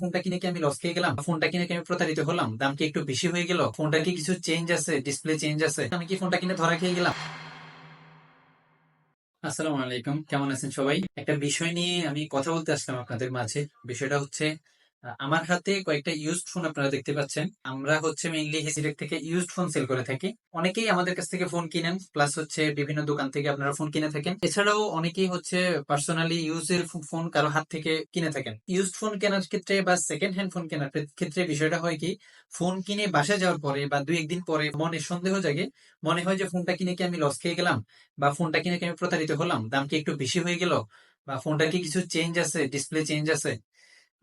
ফোনটা কিনে কি আমি লস খেয়ে গেলাম? ফোনটা কিনে কি আমি প্রতারিত হলাম? দাম কি একটু বেশি হয়ে গেল? ফোনটা কি কিছু চেঞ্জ আছে? ডিসপ্লে চেঞ্জ আছে? আমি কি ফোনটা কিনে ধরা খেয়ে গেলাম? আসসালামু আলাইকুম। কেমন আছেন সবাই? একটা বিষয় নিয়ে আমি কথা বলতে আসলাম আপনাদের মাঝে। বিষয়টা হচ্ছে আমার হাতে কয়েকটা ইউজড ফোন আপনারা দেখতে পাচ্ছেন। আমরা হচ্ছে মেইনলি হেসিরেক থেকে ইউজড ফোন সেল করে থাকি। অনেকেই আমাদের কাছ থেকে ফোন কিনেন প্লাস হচ্ছে বিভিন্ন দোকান থেকে আপনারা ফোন কিনে থাকেন। এছাড়াও অনেকেই হচ্ছে পার্সোনালি ইউজের ফোন কারও হাত থেকে কিনে থাকেন। ইউজড ফোন কেনার ক্ষেত্রে বা সেকেন্ড হ্যান্ড ফোন কেনার ক্ষেত্রে বিষয়টা হয় কি ফোন কিনে বাসা যাওয়ার পরে বা দুই একদিন পরে মনে সন্দেহ জাগে। মনে হয় যে ফোনটা কিনে কি আমি লস খেয়ে গেলাম? বা ফোনটা কিনে কি আমি প্রতারিত হলাম? দাম কি একটু বেশি হয়ে গেল? বা ফোনটার কি কিছু চেঞ্জ আছে? ডিসপ্লে চেঞ্জ আছে?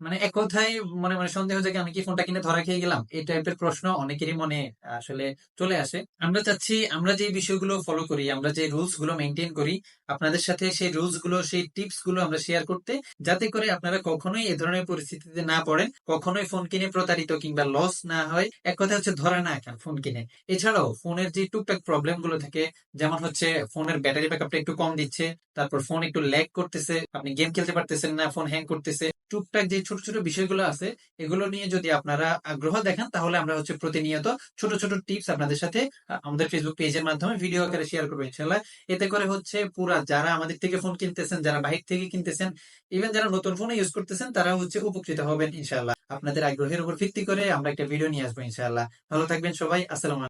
মানে এক কথায় মনে মনে সন্দেহ জাগে আমি কি ফোনটা কিনে ধরা খেয়ে গেলাম? এই টাইপের প্রশ্ন অনেকেরই মনে আসলে চলে আসে। আমরা চাচ্ছি, আমরা যে বিষয়গুলো ফলো করি, আমরা যে রুলসগুলো মেনটেন করি, আপনাদের সাথে সেই রুলসগুলো, সেই টিপসগুলো আমরা শেয়ার করতে, যাতে করে আপনারা কখনোই এ ধরনের পরিস্থিতিতে না পড়েন, কখনোই ফোন কিনে প্রতারিত কিংবা লস না হয়। এক কথা হচ্ছে ধরা না খান ফোন কিনে। এছাড়াও ফোনের যে টুকটাক প্রবলেমগুলো থাকে, যেমন হচ্ছে ফোনের ব্যাটারি ব্যাকআপটা একটু কম দিচ্ছে, তারপর ফোন একটু ল্যাগ করতেছে, আপনি গেম খেলতে পারতেছেন না ফোন হ্যাং করতেছে, টুকটাক যে ছোট ছোট বিষয়গুলো আছে, এগুলো নিয়ে যদি আপনারা আগ্রহ দেখান, তাহলে আমরা হচ্ছে প্রতিনিয়ত ছোট ছোট টিপস আপনাদের সাথে আমাদের ফেসবুক পেজের মাধ্যমে ভিডিও আকারে শেয়ার করব ইনশাল্লাহ এতে করে হচ্ছে পুরা যারা আমাদের থেকে ফোন কিনতেছেন, যারা বাহির থেকে কিনতেছেন ইভেন যারা নতুন ফোন ইউজ করতেছেন তারা হচ্ছে উপকৃত হবেন ইনশাল্লাহ আপনাদের আগ্রহের উপর ভিত্তি করে আমরা একটা ভিডিও নিয়ে আসব ইনশাল্লাহ ভালো থাকবেন সবাই, আসসালাম